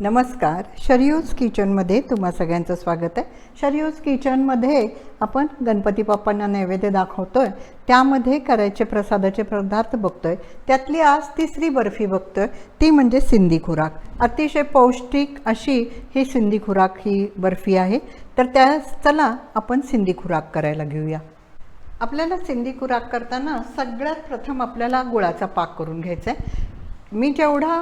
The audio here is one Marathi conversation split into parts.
नमस्कार शरियूज किचनमध्ये तुम्हा सगळ्यांचं स्वागत आहे. शरियूज किचनमध्ये आपण गणपती बाप्पांना नैवेद्य दाखवतोय. त्यामध्ये करायचे प्रसादाचे पदार्थ बघतोय. त्यातली आज तिसरी बर्फी बघतोय. ती म्हणजे सिंधी खुराक. अतिशय पौष्टिक अशी ही सिंधी खुराक ही बर्फी आहे. तर त्या चला आपण सिंधी खुराक करायला घेऊया. आपल्याला सिंधी खुराक करताना सगळ्यात प्रथम आपल्याला गुळाचा पाक करून घ्यायचा आहे. मी जेवढा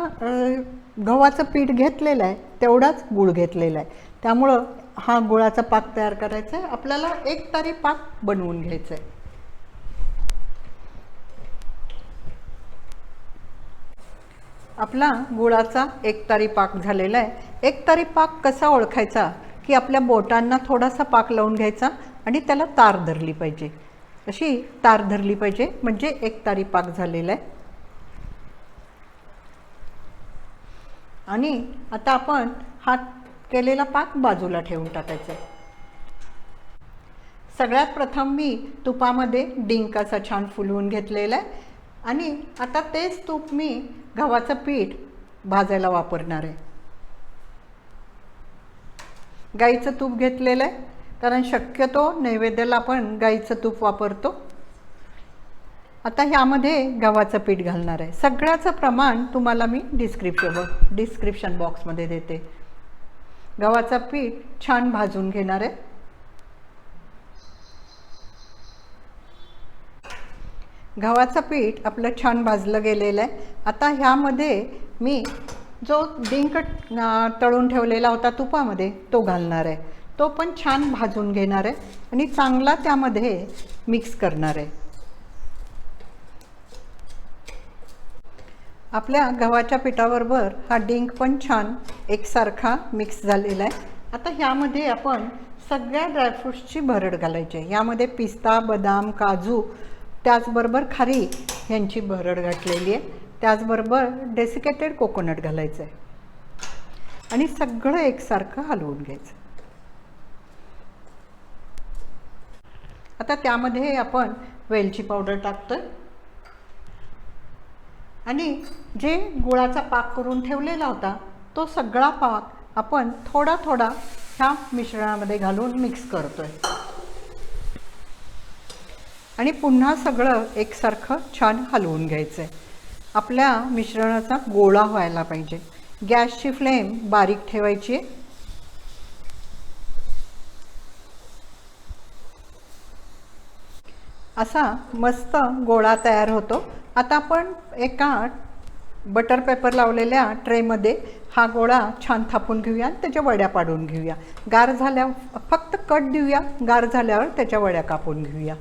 गव्हाचं पीठ घेतलेलं आहे तेवढाच गुळ घेतलेला आहे. त्यामुळं हा गुळाचा पाक तयार करायचा आहे. आपल्याला एक तारी पाक बनवून घ्यायचा आहे. आपला गुळाचा एक तारी पाक झालेला आहे. एक तारी पाक कसा ओळखायचा? की आपल्या बोटांना थोडासा पाक लावून घ्यायचा आणि त्याला तार धरली पाहिजे. अशी तार धरली पाहिजे म्हणजे एक तारी पाक झालेला आहे. आणि आता आपण हा केलेला पाक बाजूला ठेवून टाकायचा. आहे सगळ्यात प्रथम मी तुपामध्ये डिंक असा छान फुलवून घेतलेला आहे. आणि आता तेच तूप मी गव्हाचं पीठ भाजायला वापरणार आहे. गाईचं तूप घेतलेलं आहे. कारण शक्यतो नैवेद्याला आपण गाईचं तूप वापरतो. आता ह्यामध्ये गव्हाचं पीठ घालणार आहे. सगळ्याचं प्रमाण तुम्हाला मी डिस्क्रिप्शन डिस्क्रिप्शन बॉक्समध्ये देते. गव्हाचं पीठ छान भाजून घेणार आहे. गव्हाचं पीठ आपलं छान भाजलं गेलेलं आहे. आता ह्यामध्ये मी जो डिंक तळून ठेवलेला होता तुपामध्ये तो घालणार आहे. तो पण छान भाजून घेणार आहे आणि चांगला त्यामध्ये मिक्स करणार आहे. आपल्या गव्हाच्या पिठाबरोबर हा डिंक पण छान एकसारखा मिक्स झालेला आहे. आता ह्यामध्ये आपण सगळ्या ड्रायफ्रूट्सची भरड घालायची आहे. यामध्ये पिस्ता बदाम काजू त्याचबरोबर खारी यांची भरड घातलेली आहे. त्याचबरोबर डेसिकेटेड कोकोनट घालायचं आहे आणि सगळं एकसारखं हलवून घ्यायचं. आता त्यामध्ये आपण वेलची पावडर टाकतो आहे आणि जे गुळाचा पाक करून ठेवलेला होता तो सगळा पाक आपण थोडा थोडा ह्या मिश्रणामध्ये घालून मिक्स करतोय. आणि पुन्हा सगळं एकसारखं छान हलवून घ्यायचं आहे आपल्या मिश्रणाचा गोळा व्हायला पाहिजे. गॅसची फ्लेम बारीक ठेवायची आहे. असा मस्त गोळा तयार होतो. आता आपण एका बटर पेपर लावलेल्या ट्रेमध्ये हा गोळा छान थापून घेऊया आणि त्याच्या वड्या पाडून घेऊया. गार झाल्या फक्त कट देऊया गार झाल्यावर त्याच्या वड्या कापून घेऊया.